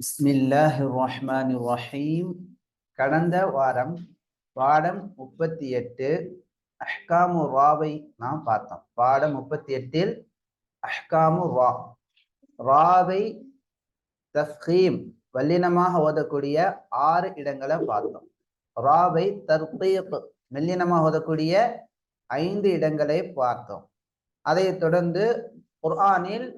பிஸ்மில்லாஹி ரஹ்மான் ரஹீம் கடந்த வாரம் பாடம் முப்பத்தி எட்டு அஹ்காமு ராவை நாம் பார்த்தோம். பாடம் முப்பத்தி எட்டில் அஹ்காமு ரா ராவை தஃகீம் வல்லினமாக ஓதக்கூடிய ஆறு இடங்களை பார்த்தோம். ராவை தர்கீப் மெல்லினமாக ஓதக்கூடிய ஐந்து இடங்களை பார்த்தோம். அதை தொடர்ந்து குர்ஆனில்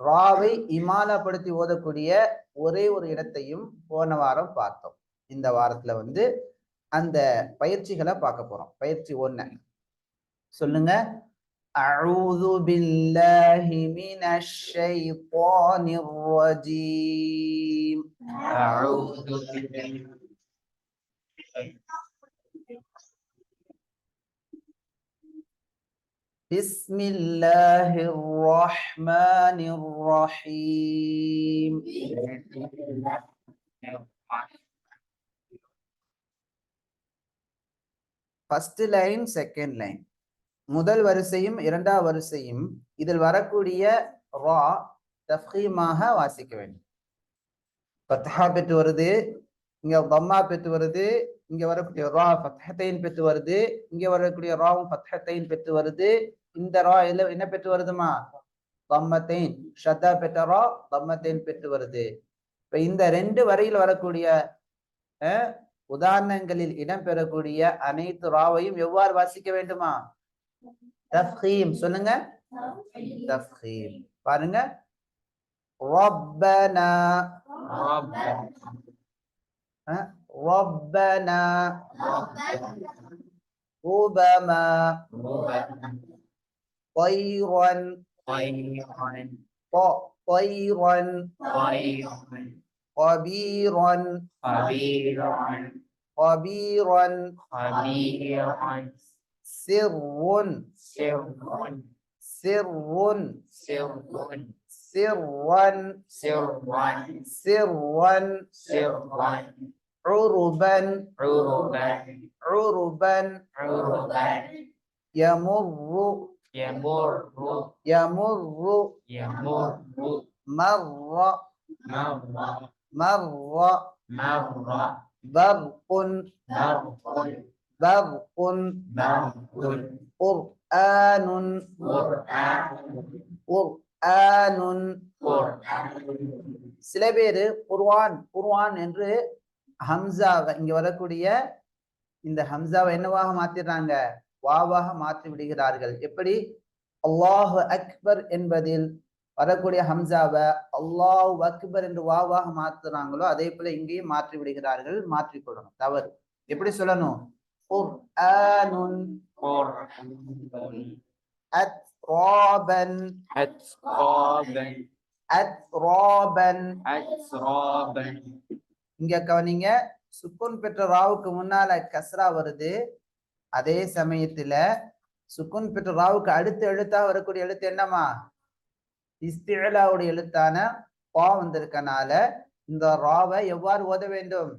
ராவை இமாலப்படுத்தி ஓதக்கூடிய ஒரே ஒரு இடத்தையும் போன வாரம் பார்த்தோம் இந்த வாரத்துல வந்து அந்த பயிற்சிகளை பார்க்க போறோம் பயிற்சி ஒண்ணு சொல்லுங்க أعوذ بالله من الشيطان الرجيم أعوذ بالله بسم الله الرحمن الرحيم ஃபர்ஸ்ட் லைன் செகண்ட் லைன் முதல் வரிசையும் இரண்டாவது வரிசையும் இதில் வரக்கூடிய ரா தஃகீமாக வாசிக்க வேண்டும் ஃபத்ஹா பெற்று வருது இங்க தம்மா பெற்று வருது இங்க வரக்கூடிய ரா ஃபத்ஹத்தைன் பெற்று வருது இங்க வரக்கூடிய ராவும் ஃபத்ஹத்தைன் பெற்று வருது இந்த ரா இதுல என்ன பெற்று வருதுமா? தம்மத்தைன். ஷத்தா பெற்ற ரா தம்மத்தைன் பெற்று வருது. இப்ப இந்த ரெண்டு வரியில் வரக்கூடிய உதாரணங்களில் இடம்பெறக்கூடிய அனைத்து ராவையும் எவ்வாறு வாசிக்க வேண்டுமா? தஃகீம் சொல்லுங்க. தஃகீம் பாருங்க. ரப்பனா. Toiron. Toiron. Po. Toiron. Toiron. Qabiron. Qabiron. Qabiron. Qabiron. Sirun, Sirun, Sirun, Sirun, Sirwan. Sirwan. Sirwan. Sirwan. Uruban. Uruban. Uruban. Uruban. Yamurru. يمر يمر يمر مر مر مر مر برق برق برق برق قرآن قرآن قرآن قرآن சில பேரு குர்ஆன் குர்ஆன் என்று ஹம்சாவை இங்க வரக்கூடிய இந்த ஹம்சாவை என்னவாக மாத்திடுறாங்க வாவாக மாற்றி விடுகிறார்கள். எப்படி? அல்லாஹு அக்பர் என்பதில் வரக்கூடிய ஹம்சாவை அல்லாஹ் அக்பர் என்று வாவாக மாத்துறாங்களோ அதே போல இங்கேயும் மாற்றி விடுகிறார்கள் மாற்றி கொள்ளணும். தவறு. எப்படி சொல்லணும்? இங்க கவனிங்க சுக்குன் பெற்ற ராவுக்கு முன்னால கஸ்ரா வருது. அதே சமயத்துல சுக்குன் பெற்ற ராவுக்கு அடுத்த எழுத்தா வரக்கூடிய எழுத்து என்னமா இஸ்திழலாவுடைய எழுத்தான பா வந்திருக்கனால இந்த ராவை எவ்வாறு ஓத வேண்டும்?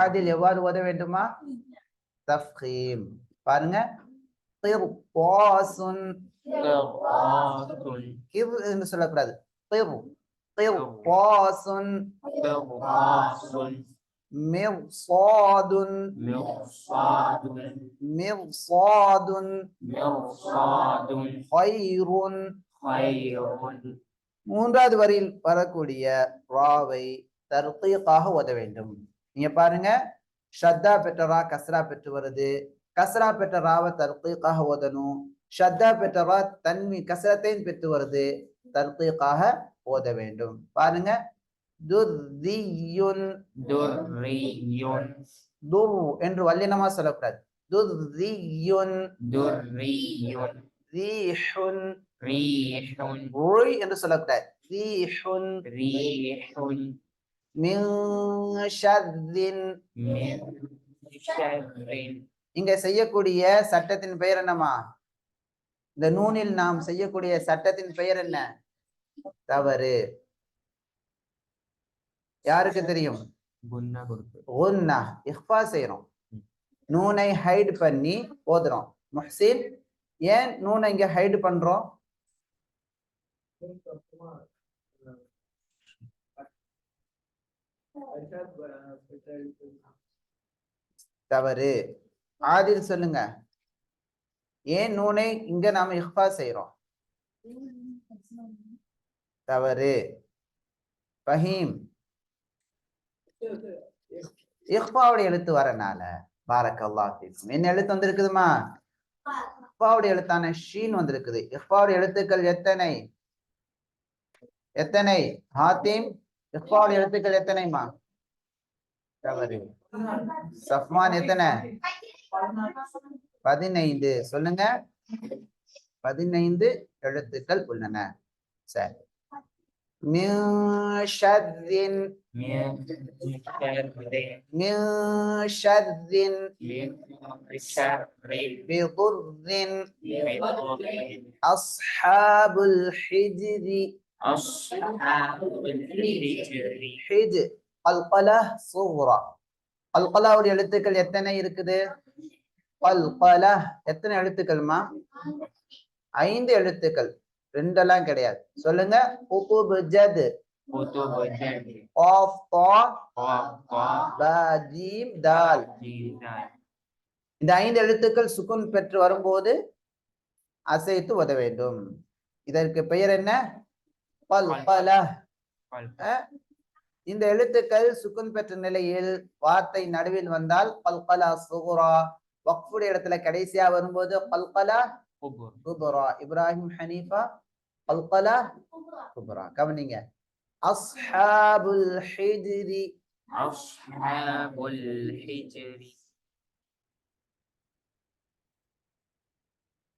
ஆதில் எவ்வாறு ஓத வேண்டுமா? தஃபீம் பாருங்க. என்று சொல்லக்கூடாது. கிர் கிர்பாசுன் قرآن மிர்சாதுன் مرصاد மிர்சாதுன் مرصاد ஹைருன் خير மூன்றாவது வரியில் வரக்கூடிய ராவை தர்கீக்காக ஓத வேண்டும் நீங்க பாருங்க ஷத்தா பெற்ற ரா கஸ்ரா பெற்று வருது கஸ்ரா பெற்ற ராவை தர்கீக்காக ஓதணும் ஷத்தா பெற்ற ரா தன்வி கஸ்ரத்தையும் பெற்று வருது தர்கீக்காக ஓத வேண்டும் பாருங்க துர்ரியுன் துர்ரியுன் துர் என்று வல்லினமா சொல்லக்கூடாது. துர்ரியுன் துர்ரியுன் ரீஹுன் ரீஹுன் ரூய் என்று சொல்லக்கூடாது. ரீஹுன் ரீஹுன் மின் ஷர்ரின் மின் ஷர்ரின் இங்க செய்யக்கூடிய சட்டத்தின் பெயர் என்னமா இந்த நூனில் நாம் செய்யக்கூடிய சட்டத்தின் பெயர் என்ன? தவறு. யாருக்கு தெரியும்? குன்னா இஹ்ஃபா செய்யறோம் நூனை ஹைட் பண்ணி ஓதுறோம் முஹ்சின் ஏன் நூனை இங்க ஹைட் பண்றோம்? தவறு. ஆதில் சொல்லுங்க. ஏன் நூனை இங்க நாம இஃபா செய்றோம்? தவறு. ஃபஹீம் இஹ்பாவுடைய எழுத்து வரனால. பாரக்கல்லாஹ் ஃபீக்கும். என்ன எழுத்து வந்திருக்குதுமா? இஹ்பாவுடைய எழுத்தான ஷீன் வந்திருக்குது. இஹ்பாவுடைய எழுத்துக்கள் எத்தனை? எத்தனை? ஹாத்திம் இஹ்பாவுடைய எழுத்துக்கள் எத்தனைமா தவறு சஃப்மான் எத்தனை? பதினைந்து. சொல்லுங்க. பதினைந்து எழுத்துக்கள் உள்ளன. சரி. மின் ஷர்ரின் من شر மின் ஷர்ரின் من شر بضر بضر أصحاب الحجر أصحاب الحجر حج قلقلة صغرى قلقلة உடைய எழுத்துக்கள் எத்தனை இருக்குது قلقلة எத்தனை எழுத்துக்கள்மா ஐந்து எழுத்துக்கள் ரெண்டெல்லாம் கிடையாது. சொல்லுங்க. உப்பு இந்த ஐந்து எழுத்துக்கள் சுக்குன் பெற்று வரும்போது அசைத்து உத வேண்டும். இதற்கு பெயர் என்ன? பல் பல. இந்த எழுத்துக்கள் சுக்குன் பெற்ற நிலையில் வார்த்தை நடுவில் வந்தால் பல்கலா சுகுரா. வக்ஃபுடைய இடத்துல கடைசியா வரும்போது பல்கலா குபுரா இப்ராஹிம் ஹனீஃபா. قلقلة كبرى كم نيجا أصحاب الحجر. أصحاب الحجر.